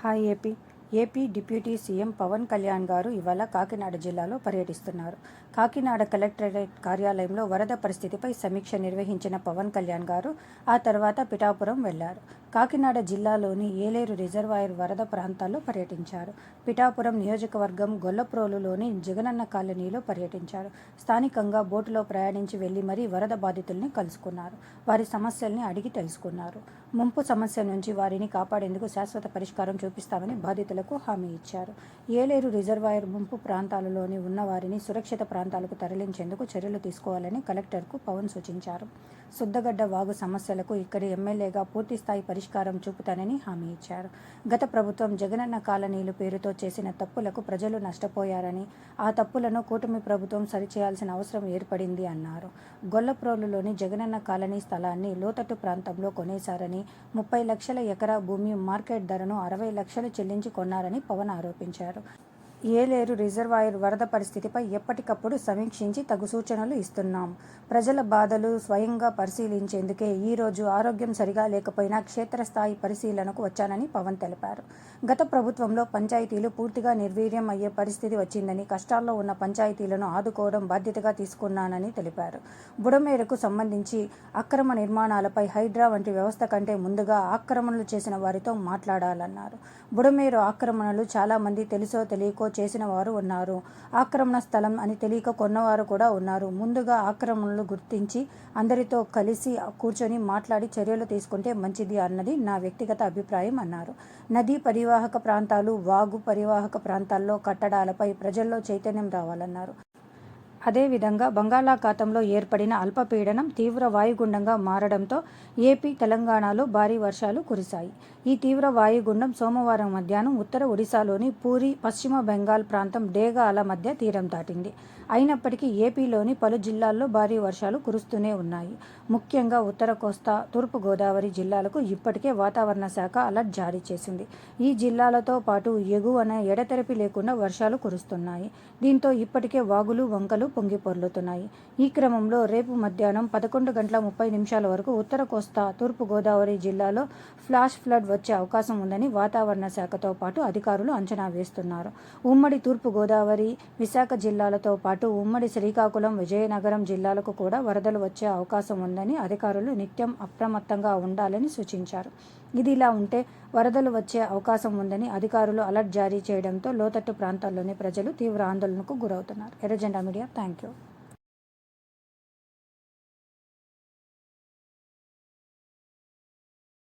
Hi AP. AP deputy CM Pawan Kalyan garu ఇవాళ కాకినాడ జిల్లాలో పర్యటిస్తున్నారు. కాకినాడ కలెక్టరేట్ కార్యాలయంలో వరద పరిస్థితిపై సమీక్ష నిర్వహించిన పవన్ కళ్యాణ్ గారు ఆ తర్వాత పిఠాపురం వెళ్ళారు. కాకినాడ జిల్లాలోని ఏలేరు రిజర్వాయర్ వరద ప్రాంతాల్లో పర్యటించారు. పిఠాపురం నియోజకవర్గం గొల్లప్రోలులోని జగనన్న కాలనీలో పర్యటించారు. స్థానికంగా బోటులో ప్రయాణించి వెళ్ళి మరీ వరద బాధితుల్ని కలుసుకున్నారు. వారి సమస్యల్ని అడిగి తెలుసుకున్నారు. ముంపు సమస్య నుంచి వారిని కాపాడేందుకు శాశ్వత పరిష్కారం చూపిస్తామని బాధితులకు హామీ ఇచ్చారు. ఏలేరు రిజర్వాయర్ ముంపు ప్రాంతాలలోని ఉన్న వారిని సురక్షిత ప్రాంతాలకు తరలించేందుకు చర్యలు తీసుకోవాలని కలెక్టర్కు పవన్ సూచించారు. సుద్దగడ్డ వాగు సమస్యలకు ఇక్కడి ఎమ్మెల్యేగా పూర్తిస్థాయి పరిష్కారం చూపుతానని హామీ ఇచ్చారు. గత ప్రభుత్వం జగనన్న కాలనీలు పేరుతో చేసిన తప్పులకు ప్రజలు నష్టపోయారని ఆ తప్పులను కూటమి ప్రభుత్వం సరిచేయాల్సిన అవసరం ఏర్పడింది అన్నారు. గొల్లప్రోలులోని జగనన్న కాలనీ స్థలాన్ని లోతట్టు ప్రాంతంలో కొనేశారని ముప్పై లక్షల ఎకరా భూమి మార్కెట్ ధరను అరవై లక్షలు చెల్లించి కొన్నారని పవన్ ఆరోపించారు. ఏలేరు రిజర్వాయర్ వరద పరిస్థితిపై ఎప్పటికప్పుడు సమీక్షించి తగు సూచనలు ఇస్తున్నాం. ప్రజల బాధలు స్వయంగా పరిశీలించేందుకే ఈరోజు ఆరోగ్యం సరిగా లేకపోయినా క్షేత్రస్థాయి పరిశీలనకు వచ్చానని పవన్ తెలిపారు. గత ప్రభుత్వంలో పంచాయతీలు పూర్తిగా నిర్వీర్యం అయ్యే పరిస్థితి వచ్చిందని కష్టాల్లో ఉన్న పంచాయతీలను ఆదుకోవడం బాధ్యతగా తీసుకున్నానని తెలిపారు. బుడమేరకు సంబంధించి అక్రమ నిర్మాణాలపై హైడ్రా వంటి వ్యవస్థ కంటే ముందుగా ఆక్రమణలు చేసిన వారితో మాట్లాడాలన్నారు. బుడమేరు ఆక్రమణలు చాలామంది తెలుసో తెలియకో చేసిన వారు ఉన్నారు. ఆక్రమణ స్థలం అని తెలియక కొన్నవారు కూడా ఉన్నారు. ముందుగా ఆక్రమణలు గుర్తించి అందరితో కలిసి కూర్చొని మాట్లాడి చర్యలు తీసుకుంటే మంచిది అన్నది నా వ్యక్తిగత అభిప్రాయం అన్నారు. నదీ పరివాహక ప్రాంతాలు వాగు పరివాహక ప్రాంతాల్లో కట్టడాలపై ప్రజల్లో చైతన్యం రావాలన్నారు. అదేవిధంగా బంగాళాఖాతంలో ఏర్పడిన అల్పపీడనం తీవ్ర వాయుగుండంగా మారడంతో ఏపీ తెలంగాణలో భారీ వర్షాలు కురిశాయి. ఈ తీవ్ర వాయుగుండం సోమవారం మధ్యాహ్నం ఉత్తర ఒడిశాలోని పూరి పశ్చిమ బెంగాల్ ప్రాంతం డేగాల మధ్య తీరం దాటింది. అయినప్పటికీ ఏపీలోని పలు జిల్లాల్లో భారీ వర్షాలు కురుస్తూనే ఉన్నాయి. ముఖ్యంగా ఉత్తర కోస్తా తూర్పు గోదావరి జిల్లాలకు ఇప్పటికే వాతావరణ శాఖ అలర్ట్ జారీ చేసింది. ఈ జిల్లాలతో పాటు ఎగువన ఎడతెరపి లేకుండా వర్షాలు కురుస్తున్నాయి. దీంతో ఇప్పటికే వాగులు వంకలు పొంగి పొర్లుతున్నాయి. ఈ క్రమంలో రేపు మధ్యాహ్నం పదకొండు గంటల ముప్పై నిమిషాల వరకు ఉత్తర కోస్తా తూర్పు గోదావరి జిల్లాలో ఫ్లాష్ ఫ్లడ్ వచ్చే అవకాశం ఉందని వాతావరణ శాఖతో పాటు అధికారులు అంచనా వేస్తున్నారు. ఉమ్మడి తూర్పు గోదావరి విశాఖ జిల్లాలతో పాటు ఉమ్మడి శ్రీకాకుళం విజయనగరం జిల్లాలకు కూడా వరదలు వచ్చే అవకాశం ఉందని అధికారులు నిత్యం అప్రమత్తంగా ఉండాలని సూచించారు. ఇది ఇలా ఉంటే వరదలు వచ్చే అవకాశం ఉందని అధికారులు అలర్ట్ జారీ చేయడంతో లోతట్టు ప్రాంతాల్లోని ప్రజలు తీవ్ర ఆందోళనకు గురవుతున్నారు. ఎర్రజెండా మీడియా థ్యాంక్ యూ